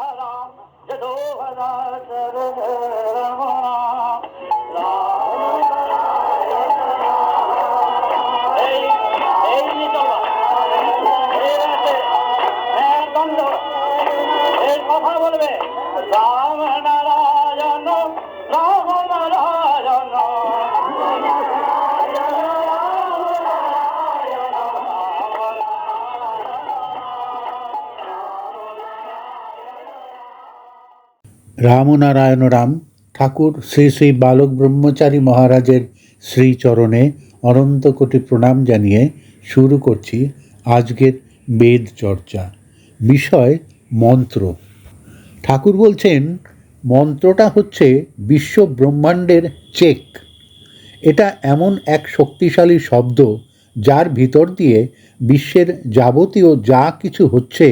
हला রামনারায়ণ রাম ঠাকুর শ্রী শ্রী বালক ব্রহ্মচারী মহারাজের শ্রীচরণে অনন্ত কোটি প্রণাম জানিয়ে শুরু করছি আজকের বেদ চর্চা। বিষয় মন্ত্র। ঠাকুর বলছেন, মন্ত্রটা হচ্ছে বিশ্ব ব্রহ্মাণ্ডের চেক। এটা এমন এক শক্তিশালী শব্দ যার ভিতর দিয়ে বিশ্বের যাবতীয় যা কিছু হচ্ছে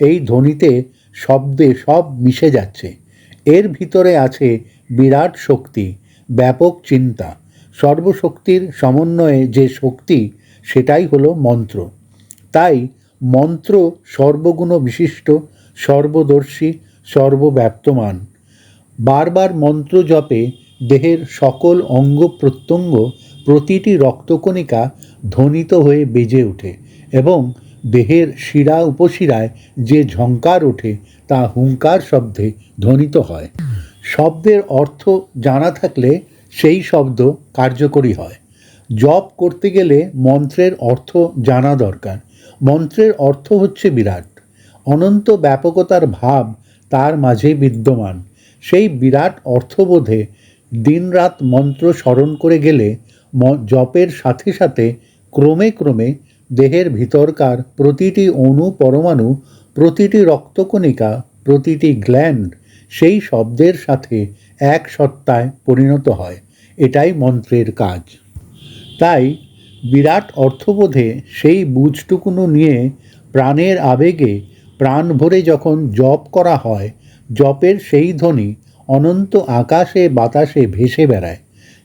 এই ধ্বনিতে শব্দে সব মিশে যাচ্ছে। এর ভিতরে আছে বিরাট শক্তি, ব্যাপক চিন্তা, সর্বশক্তির সমন্বয়ে যে শক্তি, সেটাই হলো মন্ত্র। তাই মন্ত্র সর্বগুণ বিশিষ্ট সর্বদর্শী, সর্বব্যাপ্তমান। বারবার মন্ত্র জপে দেহের সকল অঙ্গ প্রত্যঙ্গ প্রতিটি রক্তকণিকা ধ্বনিত হয়ে বেজে ওঠে এবং দেহের শিরা উপশিরায় যে ঝঙ্কার ওঠে, তা হুঙ্কার শব্দে ধ্বনিত হয়। শব্দের অর্থ জানা থাকলে সেই শব্দ কার্যকরী হয়। জপ করতে গেলে মন্ত্রের অর্থ জানা দরকার। মন্ত্রের অর্থ হচ্ছে বিরাট। অনন্ত ব্যাপকতার ভাব তার মাঝে বিদ্যমান। সেই বিরাট অর্থবোধে দিনরাত মন্ত্র স্মরণ করে গেলে জপের সাথে সাথে ক্রমে ক্রমে দেহের ভিতরকার প্রতিটি অণু পরমাণু, প্রতিটি রক্তকণিকা, প্রতিটি গ্ল্যান্ড সেই শব্দের সাথে এক সত্তায় পরিণত হয়। এটাই মন্ত্রের কাজ। তাই বিরাট অর্থবোধে সেই বুঝটুকুনো নিয়ে প্রাণের আবেগে প্রাণ ভরে যখন জপ করা হয়, জপের সেই ধ্বনি অনন্ত আকাশে বাতাসে ভেসে বেড়ায়।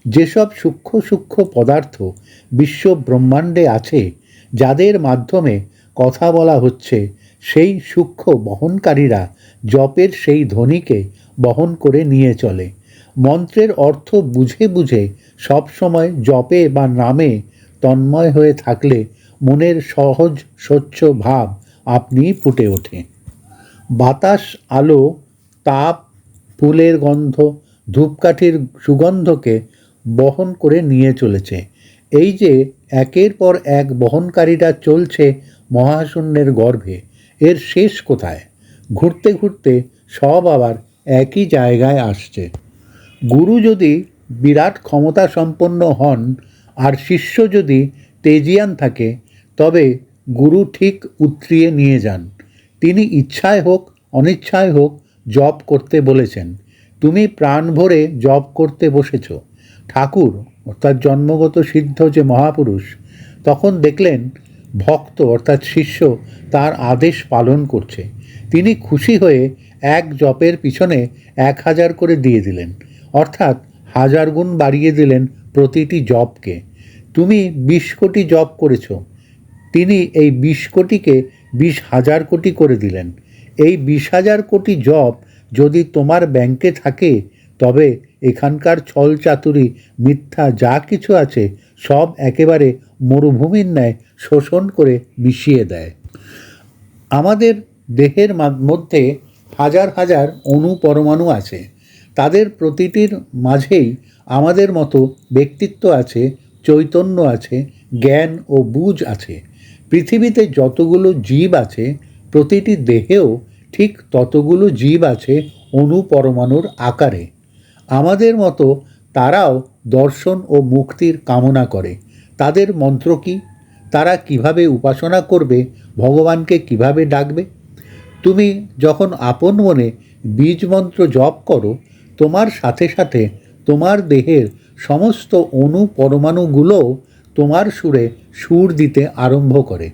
যেসব সূক্ষ্ম সূক্ষ্ম পদার্থ বিশ্ব ব্রহ্মাণ্ডে আছে যাদের মাধ্যমে কথা বলা হচ্ছে, সেই সূক্ষ্ম বহনকারীরা জপের সেই ধ্বনিকে বহন করে নিয়ে চলে। মন্ত্রের অর্থ বুঝে বুঝে সবসময় জপে বা নামে তন্ময় হয়ে থাকলে মনের সহজ, স্বচ্ছ ভাব আপনিই ফুটে ওঠে। বাতাস, আলো, তাপ, ফুলের গন্ধ, ধূপকাঠির সুগন্ধকে বহন করে নিয়ে চলেছে। এই যে একের পর এক বহনকারীরা চলছে মহাশূন্যের গর্ভে, এর শেষ কোথায়? ঘুরতে ঘুরতে সব আবার একই জায়গায় আসছে। গুরু যদি বিরাট ক্ষমতা সম্পন্ন হন আর শিষ্য যদি তেজিয়ান থাকে, তবে গুরু ঠিক উতরিয়ে নিয়ে যান। তিনি ইচ্ছায় হোক, অনিচ্ছায় হোক জপ করতে বলেছেন। তুমি প্রাণ ভরে জপ করতে বসেছ। ঠাকুর অর্থাৎ জন্মগত সিদ্ধ যে মহাপুরুষ, তখন দেখলেন ভক্ত অর্থাৎ শিষ্য তার আদেশ পালন করছে। তিনি খুশি হয়ে এক জপের পিছনে এক হাজার করে দিয়ে দিলেন। অর্থাৎ হাজার গুণ বাড়িয়ে দিলেন প্রতিটি জপকে। তুমি বিশ কোটি জপ করেছ। তিনি এই বিশ কোটিকে বিশ হাজার কোটি করে দিলেন। এই বিশ হাজার কোটি জপ যদি তোমার ব্যাংকে থাকে, তবে এখানকার ছল চাতুরি, মিথ্যা যা কিছু আছে, সব একেবারে মরুভূমির ন্যায় শোষণ করে মিশিয়ে দেয়। আমাদের দেহের মধ্যে হাজার হাজার অণু পরমাণু আছে। তাদের প্রতিটির মাঝেই আমাদের মতো ব্যক্তিত্ব আছে, চৈতন্য আছে, জ্ঞান ও বুঝ আছে। পৃথিবীতে যতগুলো জীব আছে, প্রতিটি দেহেও ঠিক ততগুলো জীব আছে অণু পরমাণুর আকারে। আমাদের মতো তারাও দর্শন ও মুক্তির কামনা করে। তাদের মন্ত্র কি? তারা কীভাবে উপাসনা করবে? ভগবানকে কীভাবে ডাকবে? তুমি যখন আপন মনে বীজ মন্ত্র জপ করো, তোমার সাথে সাথে তোমার দেহের সমস্ত অণু পরমাণুগুলোও তোমার সুরে সুর দিতে আরম্ভ করে।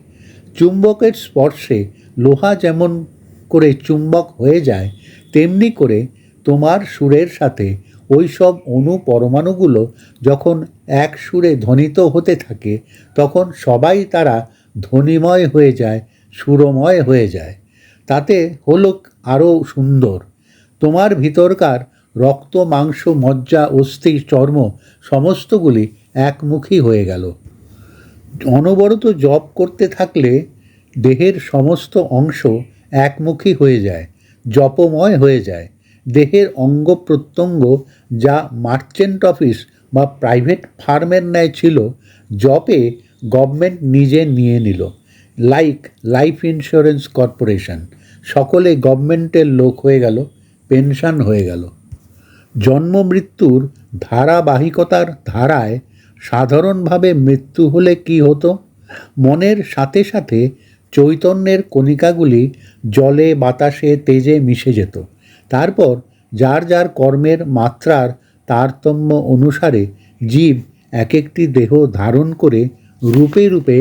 চুম্বকের স্পর্শে লোহা যেমন করে চুম্বক হয়ে যায়, তেমনি করে তোমার সুরের সাথে। ওই সব অণু পরমাণুগুলো যখন এক সুরে ধ্বনিত হতে থাকে, তখন সবাই তারা ধ্বনিময় হয়ে যায়, সুরময় হয়ে যায়। তাতে হলো আরও সুন্দর। তোমার ভিতরকার রক্ত, মাংস, মজ্জা, অস্থি, চর্ম সমস্তগুলি একমুখী হয়ে গেল। অনবরত জপ করতে থাকলে দেহের সমস্ত অংশ একমুখী হয়ে যায়, জপময় হয়ে যায়। দেহের অঙ্গ প্রত্যঙ্গ যা মার্চেন্ট অফিস বা প্রাইভেট ফার্মের ন্যায় ছিল, জপে গভর্নমেন্ট নিজে নিয়ে নিল। Like life insurance corporation. সকলে গভর্নমেন্টের লোক হয়ে গেল, পেনশন হয়ে গেল। জন্ম মৃত্যুর ধারাবাহিকতার ধারায় সাধারণভাবে মৃত্যু হলে কি হতো? মনের সাথে সাথে চৈতন্যের কণিকাগুলি জলে, বাতাসে, তেজে মিশে যেত। তারপর যার যার কর্মের মাত্রার তারতম্য অনুসারে জীব এক একটি দেহ ধারণ করে রূপে রূপে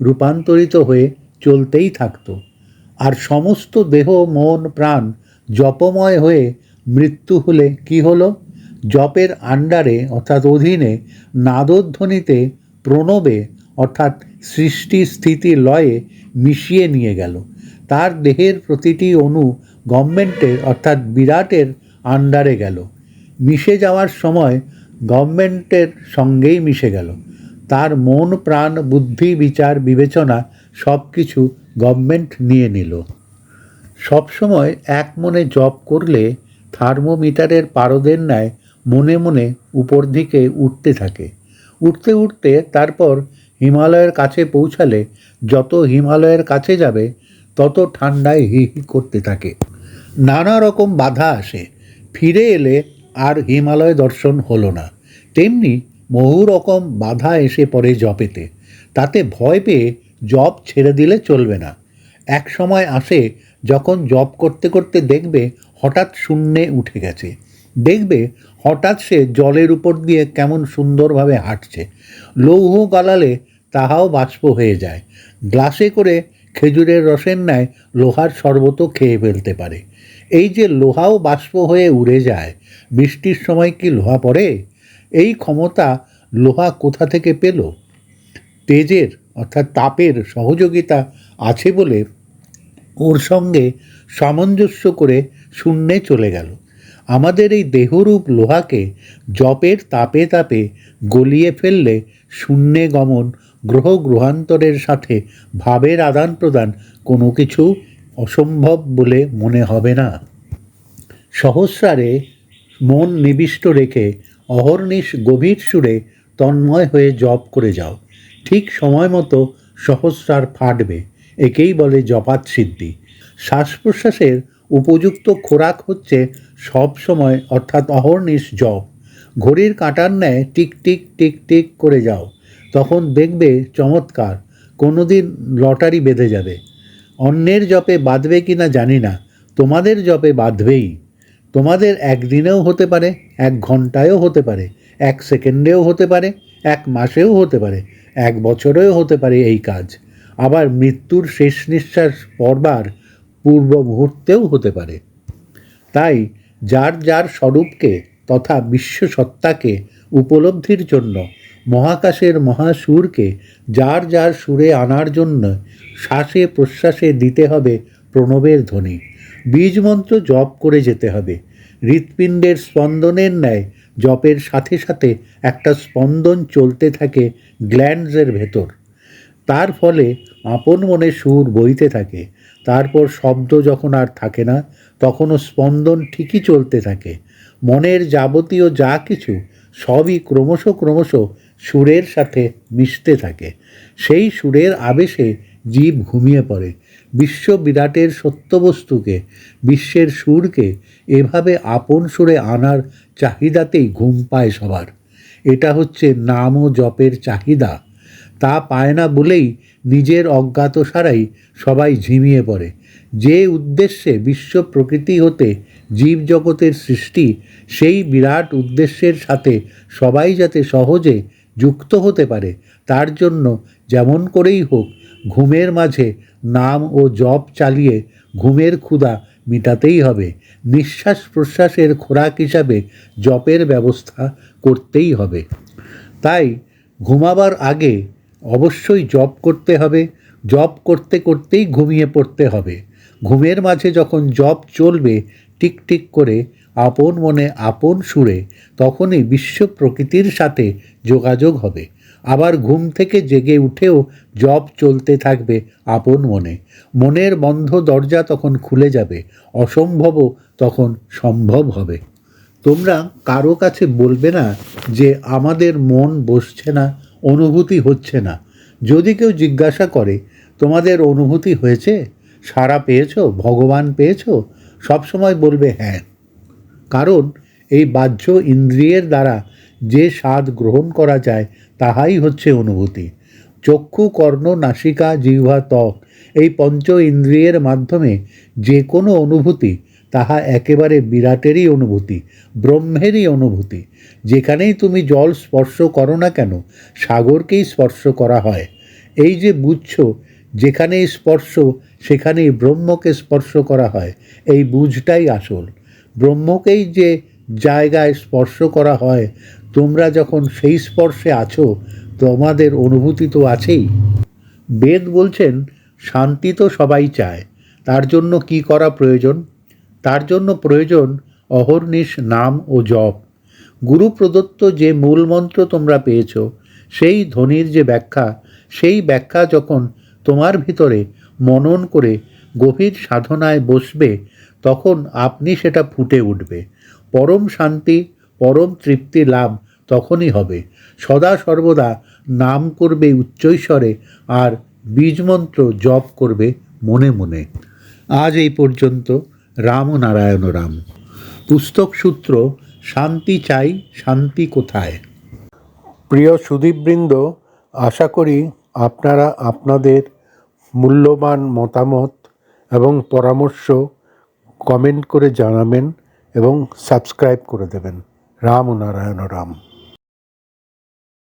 রূপান্তরিত হয়ে চলতেই থাকত। আর সমস্ত দেহ, মন, প্রাণ জপময় হয়ে মৃত্যু হলে কি হলো? জপের আন্ডারে অর্থাৎ অধীনে নাদধ্বনিতে প্রণবে অর্থাৎ সৃষ্টি স্থিতি লয়ে মিশিয়ে নিয়ে গেল। তার দেহের প্রতিটি অণু গভর্নমেন্টের অর্থাৎ বিরাটের আন্ডারে গেল। মিশে যাওয়ার সময় গভর্নমেন্টের সঙ্গেই মিশে গেল। তার মন, প্রাণ, বুদ্ধি, বিচার, বিবেচনা সব কিছু গভর্নমেন্ট নিয়ে নিল। সবসময় এক মনে জব করলে থার্মোমিটারের পারদের ন্যায় মনে মনে উপর দিকে উঠতে থাকে। উঠতে উঠতে তারপর হিমালয়ের কাছে পৌঁছালে যত হিমালয়ের কাছে যাবে, তত ঠান্ডায় হি হি করতে থাকে। নানা রকম বাধা আসে। ফিরে এলে আর হিমালয় দর্শন হলো না। তেমনি বহু রকম বাধা এসে পড়ে জপেতে। তাতে ভয় পেয়ে জপ ছেড়ে দিলে চলবে না। এক সময় আসে যখন জব করতে করতে দেখবে হঠাৎ শূন্যে উঠে গেছে। দেখবে হঠাৎ সে জলের উপর দিয়ে কেমন সুন্দরভাবে হাঁটছে। লৌহ গালালে তাহাও বাষ্প হয়ে যায়। গ্লাসে করে খেজুরের রসের ন্যায় লোহার শরবতও খেয়ে ফেলতে পারে। এই যে লোহাও বাষ্প হয়ে উড়ে যায়, বৃষ্টির সময় কি লোহা পড়ে? এই ক্ষমতা লোহা কোথা থেকে পেল? তেজের, অর্থাৎ তাপের সহযোগিতা আছে বলে ওর সঙ্গে সামঞ্জস্য করে শূন্যে চলে গেল। আমাদের এই দেহরূপ লোহাকে জপের তাপে তাপে গলিয়ে ফেললে শূন্যে গমন গ্রহ গ্রহান্তরের সাথে ভাবের আদান প্রদান কোনো কিছু অসম্ভব বলে মনে হবে না। সহস্রারে মন নিবিষ্ট রেখে অহর্নিশ গভীর সুরে তন্ময় হয়ে জপ করে যাও। ঠিক সময় মতো সহস্রার ফাটবে, একেই বলে জপাত সিদ্ধি। শ্বাস প্রশ্বাসের উপযুক্ত খোরাক হচ্ছে সব সময় অর্থাৎ অহর্নিশ জপ। ঘড়ির কাঁটার ন্যায় টিক টিক টিক টিক করে যাও। তখন দেখবে চমৎকার কোনো দিন লটারি বেঁধে যাবে। অন্যের জপে বাঁধবে কি না জানি না, তোমাদের জপে বাঁধবেই। তোমাদের একদিনেও হতে পারে, এক ঘন্টায়ও হতে পারে, এক সেকেন্ডেও হতে পারে, এক মাসেও হতে পারে, এক বছরেও হতে পারে এই কাজ। আবার মৃত্যুর শেষ নিঃশ্বাস পড়বার পূর্ব মুহূর্তেও হতে পারে। তাই যার যার স্বরূপকে তথা বিশ্বসত্তাকে উপলব্ধির জন্য মহাকাশের মহাসুরকে যার যার সুরে আনার জন্য শ্বাসে প্রশ্বাসে দিতে হবে প্রণবের ধ্বনি। বীজমন্ত্র জপ করে যেতে হবে। হৃৎপিণ্ডের স্পন্দনের ন্যায় জপের সাথে সাথে একটা স্পন্দন চলতে থাকে গ্ল্যান্ডসের ভেতর। তার ফলে আপন মনে সুর বইতে থাকে। তারপর শব্দ যখন আর থাকে না, তখনও স্পন্দন ঠিকই চলতে থাকে। মনের যাবতীয় যা কিছু সবই ক্রমশ ক্রমশ সুরের সাথে মিশতে থাকে। সেই সুরের আবেশে জীব ঘুমিয়ে পড়ে। বিশ্ব বিরাটের সত্যবস্তুকে, বিশ্বের সুরকে এভাবে আপন সুরে আনার চাহিদাতেই ঘুম পায় সবার। এটা হচ্ছে নাম ও জপের চাহিদা। তা পায় না বলেই নিজের অজ্ঞাত সারাই সবাই ঝিমিয়ে পড়ে। যে উদ্দেশ্যে বিশ্ব প্রকৃতি হতে জীবজগতের সৃষ্টি, সেই বিরাট উদ্দেশ্যের সাথে সবাই যাতে সহজে যুক্ত হতে পারে, তার জন্য যেমন করেই হোক, ঘুমের মাঝে নাম ও জপ চালিয়ে ঘুমের ক্ষুধা মিটাতেই হবে। নিঃশ্বাস প্রশ্বাসের খোরাক হিসাবে জপের ব্যবস্থা করতেই হবে। তাই ঘুমাবার আগে অবশ্যই জপ করতে হবে। জপ করতে করতেই ঘুমিয়ে পড়তে হবে। ঘুমের মাঝে যখন জপ চলবে টিক টিক করে আপন মনে আপন সুরে তখনই বিশ্ব প্রকৃতির সাথে যোগাযোগ হবে। আবার ঘুম থেকে জেগে উঠেও জপ চলতে থাকবে আপন মনে। মনের বন্ধ দরজা তখন খুলে যাবে, অসম্ভবও তখন সম্ভব হবে। তোমরা কারও কাছে বলবে না যে আমাদের মন বসছে না, অনুভূতি হচ্ছে না। যদি কেউ জিজ্ঞাসা করে, তোমাদের অনুভূতি হয়েছে? সারা পেয়েছ? ভগবান পেয়েছ? সবসময় বলবে হ্যাঁ। কারণ এই বাহ্য ইন্দ্রিয়ের দ্বারা যে স্বাদ গ্রহণ করা যায়, তাহাই হচ্ছে অনুভূতি। চক্ষু, কর্ণ, নাসিকা, জিহ্বা, ত্বক এই পঞ্চ ইন্দ্রিয়ের মাধ্যমে যে কোনো অনুভূতি তাহা একেবারে বিরাটেরই অনুভূতি, ব্রহ্মেরই অনুভূতি। যেখানেই তুমি জল স্পর্শ করো না কেন, সাগরকেই স্পর্শ করা হয়। এই যে বুঝছ, যেখানেই স্পর্শ, সেখানেই ব্রহ্মকে স্পর্শ করা হয়। এই বুঝটাই আসল। ব্রহ্মকেই যে জায়গায় স্পর্শ করা হয়, তোমরা যখন সেই স্পর্শে আছো তোমাদের অনুভূতি তো আছেই। বেদ বলছেন, শান্তি তো সবাই চায়, তার জন্য কি করা প্রয়োজন? তার জন্য প্রয়োজন অহর্নিশ নাম ও জপ। গুরু প্রদত্ত যে মূল মন্ত্র তোমরা পেয়েছ, সেই ধ্বনির যে ব্যাখ্যা, সেই ব্যাখ্যা যখন তোমার ভিতরে মনন করে গভীর সাধনায় বসবে তখন আপনি সেটা ফুটে উঠবে। পরম শান্তি, পরম তৃপ্তি লাভ তখনই হবে। সদা সর্বদা নাম করবে উচ্চৈস্বরে আর বীজমন্ত্র জপ করবে মনে মনে। আজ এই পর্যন্ত রাম নারায়ণ রাম। পুস্তক সূত্র, শান্তি চাই, শান্তি কোথায়? প্রিয় সুদীপবৃন্দ, আশা করি আপনারা আপনাদের মূল্যবান মতামত এবং পরামর্শ কমেন্ট করে জানাবেন এবং সাবস্ক্রাইব করে দেবেন। রাম নারায়ণ রাম।